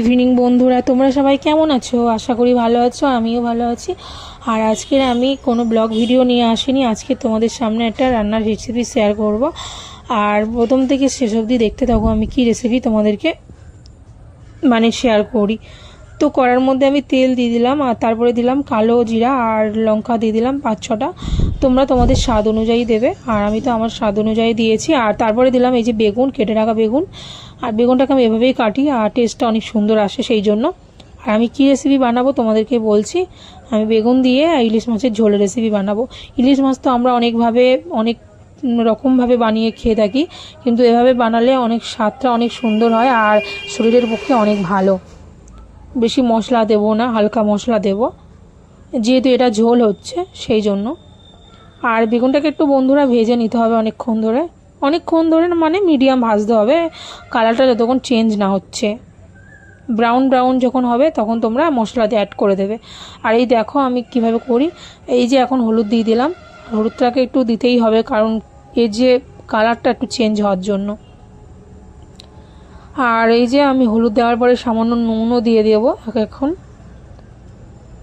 Evening বন্ধুরা। তোমরা সবাই কেমন আছো? আশা করি ভালো আছো, আমিও ভালো আছি। আর আজকের আমি কোনো ব্লগ ভিডিও নিয়ে আসিনি। আজকে তোমাদের সামনে একটা রান্নার রেসিপি শেয়ার করব। আর প্রথম থেকে শেষ অবধি দেখতে থাকো, আমি কি রেসিপি তোমাদেরকে মানে শেয়ার করি। তো কড়ার মধ্যে আমি তেল দিয়ে দিলাম, আর তারপরে দিলাম কালো জিরা আর লঙ্কা দিয়ে দিলাম পাঁচ ছটা। তোমরা তোমাদের স্বাদ অনুযায়ী দেবে। আর আমি তো আমার স্বাদ অনুযায়ী দিয়েছি। আর তারপরে দিলাম এই যে বেগুন, কেটে রাখা বেগুন। আর বেগুনটাকে আমি এভাবেই কাটি আর টেস্টটা অনেক সুন্দর আসে সেই জন্য। আর আমি কী রেসিপি বানাবো তোমাদেরকে বলছি। আমি বেগুন দিয়ে ইলিশ মাছের ঝোলের রেসিপি বানাবো। ইলিশ মাছ তো আমরা অনেকভাবে, অনেক রকমভাবে বানিয়ে খেয়ে থাকি। কিন্তু এভাবে বানালে অনেক স্বাদটা অনেক সুন্দর হয় আর শরীরের পক্ষে অনেক ভালো। বেশি মশলা দেবো না, হালকা মশলা দেব। যেহেতু এটা ঝোল হচ্ছে সেই জন্য। আর বেগুনটাকে একটু বন্ধুরা ভেজে নিতে হবে অনেকক্ষণ ধরে। অনেকক্ষণ ধরে মানে মিডিয়াম ভাজতে হবে। কালারটা যতক্ষণ চেঞ্জ না হচ্ছে। ব্রাউন ব্রাউন যখন হবে, তখন তোমরা মশলা দিয়ে অ্যাড করে দেবে। আর এই দেখো আমি কীভাবে করি। এই যে এখন হলুদ দিয়ে দিলাম। হলুদটাকে একটু দিতেই হবে কারণ এর যে কালারটা একটু চেঞ্জ হওয়ার জন্য। আর এই যে আমি হলুদ দেওয়ার পরে সামান্য নুনও দিয়ে দেবো এখন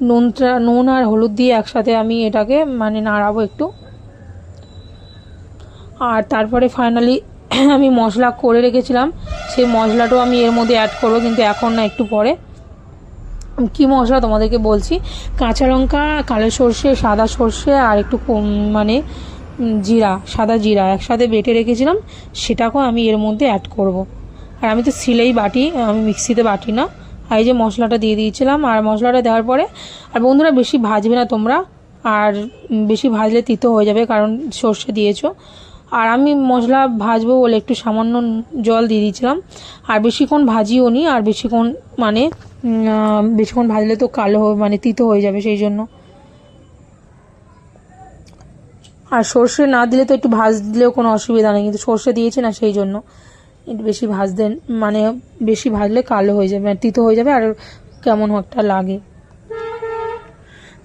নুনটা, নুন আর হলুদ দিয়ে একসাথে আমি এটাকে মানে নাড়াবো একটু। আর তারপরে ফাইনালি আমি মশলা করে রেখেছিলাম। সেই মশলাটাও আমি এর মধ্যে অ্যাড করব কিন্তু এখন না, একটু পরে। কী মশলা তোমাদেরকে বলছি? কাঁচা লঙ্কা, কালো সর্ষে, সাদা সর্ষে আর একটু মানে জিরা, সাদা জিরা একসাথে বেটে রেখেছিলাম। সেটাকেও আমি এর মধ্যে অ্যাড করব। আর আমি তো সিলেই বাটি, আমি মিক্সিতে বাটি না। আর এই যে মশলাটা দিয়ে দিয়েছিলাম, আর মশলাটা দেওয়ার পরে, আর বন্ধুরা বেশি ভাজবে না তোমরা, আর বেশি ভাজলে তিতো হয়ে যাবে কারণ সর্ষে দিয়েছ। আর আমি মশলা ভাজবো বলে একটু সামান্য জল দিয়ে দিয়েছিলাম, আর বেশিক্ষণ ভাজিও নি, আর বেশিক্ষণ মানে বেশিক্ষণ ভাজলে তো কালো মানে তিতো হয়ে যাবে সেই জন্য। আর সর্ষে না দিলে তো একটু ভাজ দিলেও কোনো অসুবিধা নেই, কিন্তু সর্ষে দিয়েছি না সেই জন্য। একটু বেশি ভাজতে মানে বেশি ভাজলে কালো হয়ে যাবে আর তিতো হয়ে যাবে, আর কেমন একটা লাগে।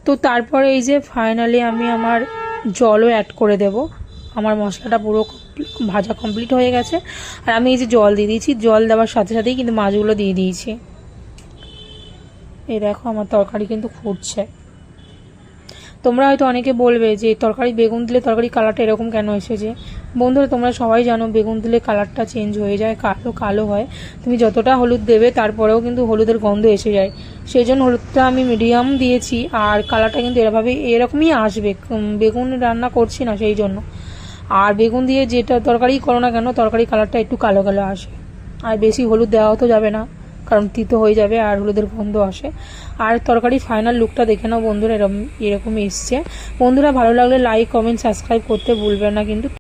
তো তারপরে এই যে ফাইনালি আমি আমার জলও অ্যাড করে দেব। আমার মশলাটা পুরো ভাজা কমপ্লিট হয়ে গেছে। আর আমি এই যে জল দিয়ে দিয়েছি, জল দেওয়ার সাথে সাথেই কিন্তু মাছগুলো দিয়ে দিয়েছি। এই দেখো, আমার তরকারি কিন্তু ফুটছে। তোমরা হয়তো অনেকে বলবে যে তরকারি বেগুন দিলে তরকারি কালারটা এরকম কেন এসেছে? বন্ধুরা, তোমরা সবাই জানো বেগুন দিলে কালারটা চেঞ্জ হয়ে যায়, কালো কালো হয়। তুমি যতটা হলুদ দেবে, তারপরেও কিন্তু হলুদের গন্ধ এসে যায়। সেই জন্য হলুদটা আমি মিডিয়াম দিয়েছি, আর কালারটা কিন্তু এরভাবে এরকমই আসবে। বেগুন রান্না করছি না সেই জন্য। আর বেগুন দিয়ে যেটা তরকারি করো না কেন, তরকারি কালারটা একটু কালো কালো আসে। আর বেশি হলুদ দেওয়া তো যাবে না। কারণ তিতো হয়ে যাবে আর হলুদের গন্ধ আসে। আর তরকারি ফাইনাল লুকটা দেখে নাও বন্ধুরা এরকম এরকমই এসছে। বন্ধুরা ভালো লাগলে লাইক কমেন্ট সাবস্ক্রাইব করতে ভুলবেন না কিন্তু